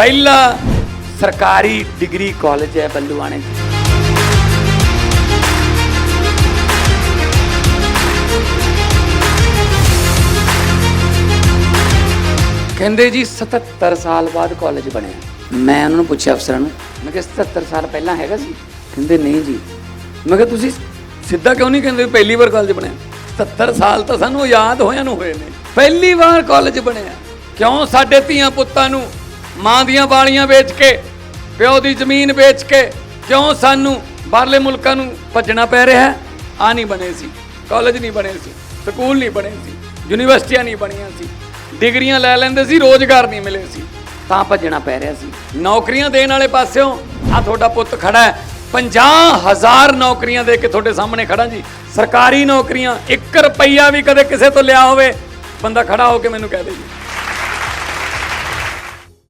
ਪਹਿਲਾ ਸਰਕਾਰੀ degree college ਹੈ ਬੱਲੂਆਣੇ 'ਚ ਕਹਿੰਦੇ ਜੀ 77 ਸਾਲ ਬਾਅਦ ਕਾਲਜ ਬਣਿਆ। ਮੈਂ ਉਹਨਾਂ ਨੂੰ ਪੁੱਛਿਆ ਅਫਸਰਾਂ ਨੂੰ, ਮੈਂ ਕਿਹਾ 77 ਸਾਲ ਪਹਿਲਾਂ ਹੈਗਾ ਸੀ? ਕਹਿੰਦੇ, ਨਹੀਂ ਜੀ। ਮੈਂ ਕਿਹਾ, ਤੁਸੀਂ ਸਿੱਧਾ ਕਿਉਂ ਨਹੀਂ ਕਹਿੰਦੇ ਪਹਿਲੀ ਵਾਰ ਕਾਲਜ ਬਣਿਆ? 70 ਸਾਲ ਤਾਂ ਸਾਨੂੰ ਯਾਦ ਹੋਇਆਂ ਨੂੰ ਹੋਏ ਨੇ। ਪਹਿਲੀ ਵਾਰ ਕਾਲਜ ਬਣਿਆ। ਕਿਉਂ ਸਾਡੇ ਧੀਆਂ ਪੁੱਤਾਂ ਨੂੰ ਮਾਂ ਦੀਆਂ ਵਾਲੀਆਂ ਵੇਚ ਕੇ, ਪਿਓ ਦੀ ਜ਼ਮੀਨ ਵੇਚ ਕੇ ਕਿਉਂ ਸਾਨੂੰ ਬਾਹਰਲੇ ਮੁਲਕਾਂ ਨੂੰ ਭੱਜਣਾ ਪੈ ਰਿਹਾ ਹੈ? ਆ ਨਹੀਂ ਬਣੇ ਸੀ। ਕਾਲਜ ਨਹੀਂ ਬਣੇ ਸੀ। ਸਕੂਲ ਨਹੀਂ ਬਣੇ ਸੀ। ਯੂਨੀਵਰਸਿਟੀਆਂ ਨਹੀਂ ਬਣੀਆਂ ਸੀ। ਡਿਗਰੀਆਂ ਲੈ ਲੈਂਦੇ ਸੀ, ਰੋਜ਼ਗਾਰ ਨਹੀਂ ਮਿਲੇ ਸੀ। ਤਾਂ ਭੱਜਣਾ ਪੈ ਰਿਹਾ ਸੀ। ਨੌਕਰੀਆਂ ਦੇਣ ਵਾਲੇ ਪਾਸਿਓਂ ਆ ਤੁਹਾਡਾ ਪੁੱਤ ਖੜਾ ਹੈ। 50000 ਨੌਕਰੀਆਂ ਦੇ ਕੇ ਤੁਹਾਡੇ ਸਾਹਮਣੇ ਖੜਾ ਜੀ। ਸਰਕਾਰੀ ਨੌਕਰੀਆਂ 1 ਰੁਪਈਆ ਵੀ ਕਦੇ ਕਿਸੇ ਤੋਂ ਲਿਆ ਹੋਵੇ। ਬੰਦਾ ਖੜਾ ਹੋ ਕੇ ਮੈਨੂੰ ਕਹਿ ਦੇ ਜੀ।